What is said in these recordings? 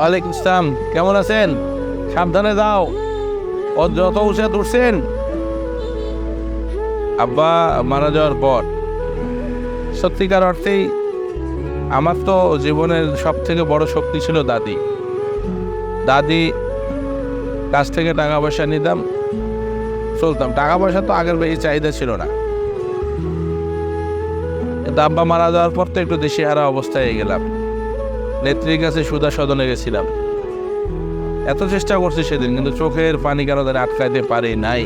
ওয়ালাইকুম ইসলাম কেমন আছেন? সাবধানে যাও। যত উঁচে উঠছেন আব্বা মারা যাওয়ার পর। সত্যিকার অর্থেই আমার তো জীবনের সব থেকে বড় শক্তি ছিল দাদি। দাদি কাছ থেকে টাকা পয়সা নিতাম, চলতাম। টাকা পয়সা তো আগের বেশি চাহিদা ছিল না। কিন্তু আব্বা মারা যাওয়ার পর তো একটু দেশে হারা অবস্থায় গেলাম। নেত্রীর কাছে সুদা সদনে গেছিলাম। এত চেষ্টা করছি সেদিন, কিন্তু চোখের পানি কেন তারা আটকাইতে পারি নাই।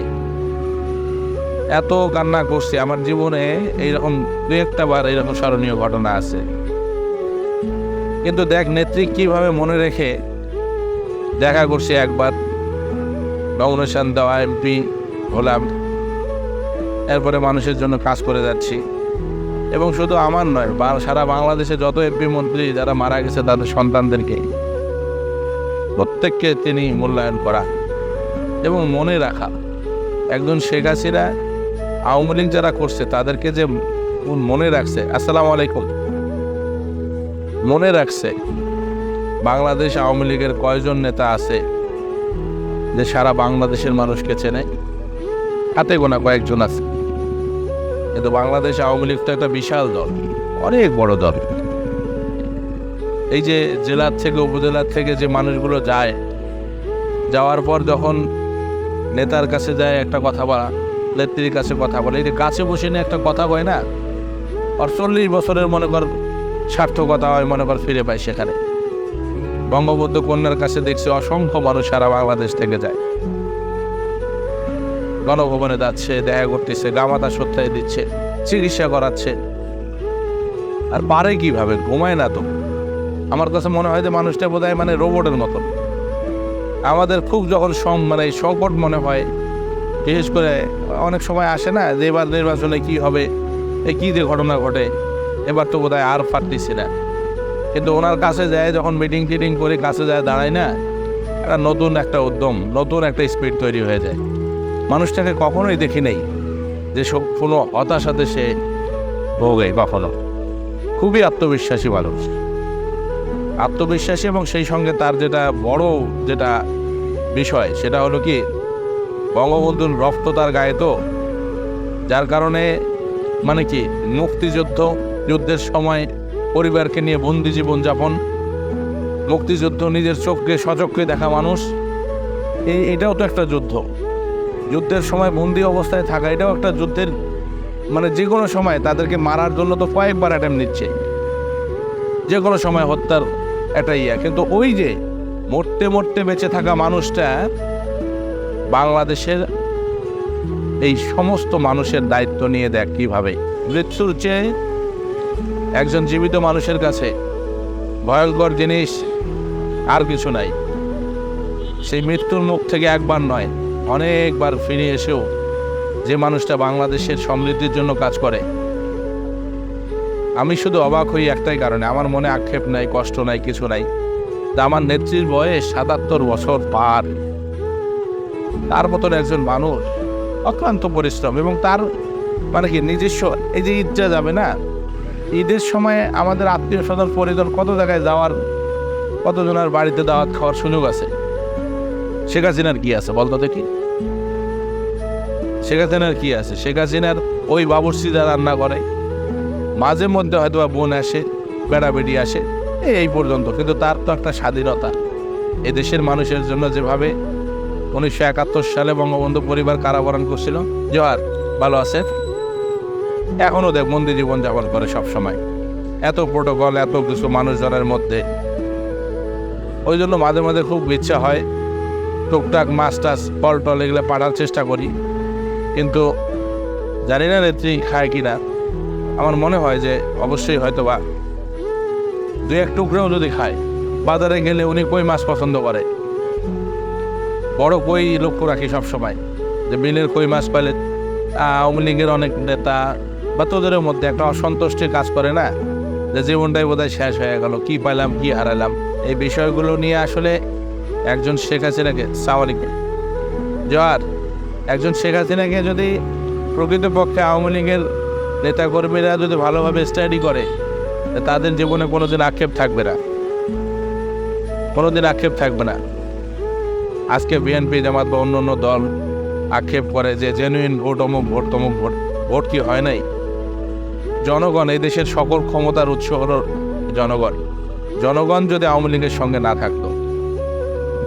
এত কান্না করছি, আমার জীবনে এইরকম দু একটা বার এইরকম স্মরণীয় ঘটনা আছে। কিন্তু দেখ, নেত্রী কীভাবে মনে রেখে দেখা করছি একবার, নমিনেশন দেওয়া, এমপি হলাম, এরপরে মানুষের জন্য কাজ করে যাচ্ছি। এবং শুধু আমার নয় সারা বাংলাদেশে যত এমপি মন্ত্রী যারা মারা গেছে তাদের সন্তানদেরকে প্রত্যেককে তিনি মূল্যায়ন করা। এবং মনে রাখা, একজন শেখ হাসিনা আওয়ামী লীগ যারা করছে তাদেরকে যে মনে রাখছে, আসসালামু আলাইকুম। মনে রাখছে, বাংলাদেশ আওয়ামী লীগের কয়জন নেতা আছে যে সারা বাংলাদেশের মানুষকে চেনে? হাতে গোনা কয়েকজন আছে। কিন্তু বাংলাদেশ আওয়ামী লীগ তো একটা বিশাল দল, অনেক বড় দল। এই যে জেলার থেকে, উপজেলার থেকে যে মানুষগুলো যায়, যাওয়ার পর যখন নেতার কাছে যায় একটা কথা বলা, নেত্রীর কাছে কথা বলে, এই যে কাছে বসে নিয়ে একটা কথা কয় না আর চল্লিশ বছরের মনে কর সার্থকতা হয়, মনে কর ফিরে পায় সেখানে। বঙ্গবন্ধু কন্যার কাছে দেখছি অসংখ্য মানুষ সারা বাংলাদেশ থেকে যায়। গণভবনে যাচ্ছে, দেখা করতেছে, গামাতা সত্যায় দিচ্ছে, চিকিৎসা করাচ্ছে। আর পারে কীভাবে? ঘুমায় না তো। আমার কাছে মনে হয় যে মানুষটা বোধ মানে রোবটের মতো আমাদের খুব যখন সম মানে সংকট মনে হয়, বিশেষ করে অনেক সময় আসে না যে এবার নির্বাচনে কি হবে, এ কী যে ঘটনা ঘটে, এবার তো বোধহয় আর পারতেছি না। কিন্তু ওনার কাছে যায়, যখন মিটিং টিটিং করে কাছে যায়, দাঁড়ায় না, একটা নতুন একটা উদ্যম, নতুন একটা স্পিড তৈরি হয়ে যায়। মানুষটাকে কখনোই দেখি নেই যে কোনো হতাশাতে সে ভোগে কখনো। খুবই আত্মবিশ্বাসী মানুষ। আত্মবিশ্বাসী এবং সেই সঙ্গে তার যেটা বড় যেটা বিষয়, সেটা হলো কি, বঙ্গবন্ধুর রক্ত তার গায়ে তো। যার কারণে মানে কি, মুক্তিযুদ্ধ, যুদ্ধের সময় পরিবারকে নিয়ে বন্দি জীবনযাপন মুক্তিযুদ্ধ নিজের চোখকে সচক্ষে দেখা মানুষ এই এটাও তো একটা যুদ্ধ। যুদ্ধের সময় বন্দি অবস্থায় থাকা, এটাও একটা যুদ্ধের মানে যে কোনো সময় তাদেরকে মারার জন্য তো কয়েকবার অ্যাটেম্প নিচ্ছে। যে কোনো সময় হত্যার একটা ইয়া। কিন্তু ওই যে মরতে মরতে বেঁচে থাকা মানুষটা, বাংলাদেশের এই সমস্ত মানুষের দায়িত্ব নিয়ে দেখ কীভাবে। মৃত্যুর চেয়ে একজন জীবিত মানুষের কাছে ভয়ঙ্কর জিনিস আর কিছু নাই। সেই মৃত্যুর মুখ থেকে একবার নয় অনেকবার ফিরে এসেও যে মানুষটা বাংলাদেশের সমৃদ্ধির জন্য কাজ করে, আমি শুধু অবাক হই একটাই কারণে। আমার মনে আক্ষেপ নাই, কষ্ট নাই, কিছু নাই। তা আমার নেত্রীর বয়স সাতাত্তর বছর পার। তার মতন একজন মানুষ, অক্লান্ত পরিশ্রম এবং তার মানে কি নিজস্ব, এই যে ঈদটা যাবে না? ঈদের সময় আমাদের আত্মীয় স্বজন পরিজন কত জায়গায় যাওয়ার, কতজনের বাড়িতে দাওয়াত খাওয়ার সুযোগ আছে? শেখ হাসিনার কি আছে বলতো দেখি? শেখ হাসিনার কি আছে? শেখ হাসিনার ওই বাবুর্চিদা রান্না করে, মাঝে মধ্যে হয়তো বা বোন আসে, বেড়া বেড়ি আসে এই পর্যন্ত। কিন্তু তার তো একটা স্বাধীনতা। এ দেশের মানুষের জন্য যেভাবে উনিশশো একাত্তর সালে বঙ্গবন্ধু পরিবার কারাবরণ করছিল, জোয়ার, ভালো আছে? এখনও দেখ বন্দি জীবন যাপন করে সব সময় এত প্রোটোকল এত কিছু মানুষজনের মধ্যে। ওই জন্য মাঝে মাঝে খুব ইচ্ছা হয় টুকটাক মাছ টাছ ফল টল এগুলো পাঠার চেষ্টা করি। কিন্তু জানি না নেত্রী খায় কি না আমার মনে হয় যে অবশ্যই হয়তো বা দু এক টুকরোও যদি খায়, বাজারে গেলে উনি কই মাছ পছন্দ করে? বড় কই লক্ষ্য রাখি সবসময়, যে বিলের কই মাছ পাইলে আওয়ামী লীগের অনেক নেতা বা তোদের মধ্যে একটা অসন্তুষ্টির কাজ করে না? যে জীবনটাই বোধহয় শেষ হয়ে গেল, কি পাইলাম, কি হারালাম? এই বিষয়গুলো নিয়ে আসলে একজন শেখ হাসিনাকে সাওয়ালিকে জোয়ার, একজন শেখ হাসিনাকে যদি প্রকৃতপক্ষে আওয়ামী লীগের নেতাকর্মীরা যদি ভালোভাবে স্টাডি করে তাদের জীবনে কোনো দিন আক্ষেপ থাকবে না। কোনো দিন আক্ষেপ থাকবে না। আজকে বিএনপি জামাত বা অন্য অন্য দল আক্ষেপ করে যে জেনুইন ভোট, অমুক ভোট, তমুক ভোট ভোট কি হয় নাই? জনগণ, এই দেশের সকল ক্ষমতার উৎস হল জনগণ। জনগণ যদি আওয়ামী লীগের সঙ্গে না থাকতো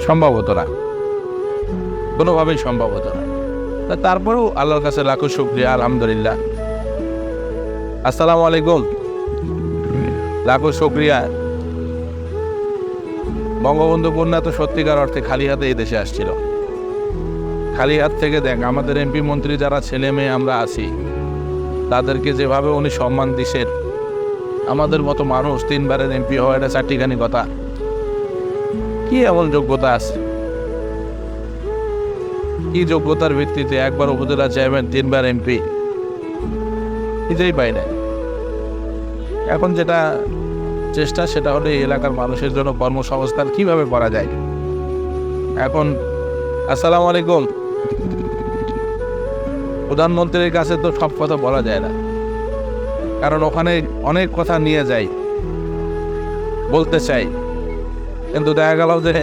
সম্ভব হতো না। কোনোভাবেই সম্ভব হতো না। তা তারপরেও আল্লাহর কাছে লাখো শুক্রিয়া, আলহামদুলিল্লাহ। আসসালামু আলাইকুম। লাখো শুক্রিয়া। বঙ্গবন্ধু কন্যা তো সত্যিকার অর্থে খালি হাতে এই দেশে আসছিল। খালি হাত থেকে দেখ, আমাদের এমপি মন্ত্রী যারা ছেলে মেয়ে আমরা আছি, তাদেরকে যেভাবে উনি সম্মান দিছেন, আমাদের মতো মানুষ তিনবারের এমপি হওয়া এটা চারটিখানি কথা। কি এমন যোগ্যতা আছে? কি যোগ্যতার ভিত্তিতে একবার উপজেলা চেয়ারম্যান, তিনবার এমপি? নিজেই পাই না এখন যেটা চেষ্টা, সেটা হলো এলাকার মানুষের জন্য কর্মসংস্থান কীভাবে করা যায়। এখন, আসসালামু আলাইকুম। প্রধানমন্ত্রীর কাছে তো সব কথা বলা যায় না। কারণ ওখানে অনেক কথা নিয়ে যাই, বলতে চাই। কিন্তু দেখা গেল যে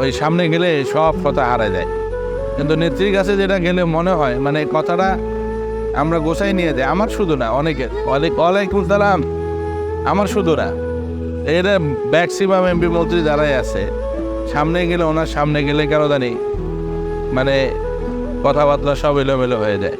ওই সামনে গেলে সব কথা হারা যায় কিন্তু নেত্রীর কাছে যেটা গেলে মনে হয় মানে কথাটা আমরা গোসাই নিয়ে যাই, আমার শুধু না, অনেকের। ওয়ালাই- ওয়ালাইকুম সালাম, আমার শুধু না, এরা ম্যাক্সিমাম এমপি মন্ত্রী যারাই আছে, সামনে গেলে ওনার সামনে গেলে কেন জানি মানে কথাবার্তা সব এলোমেলো হয়ে যায়।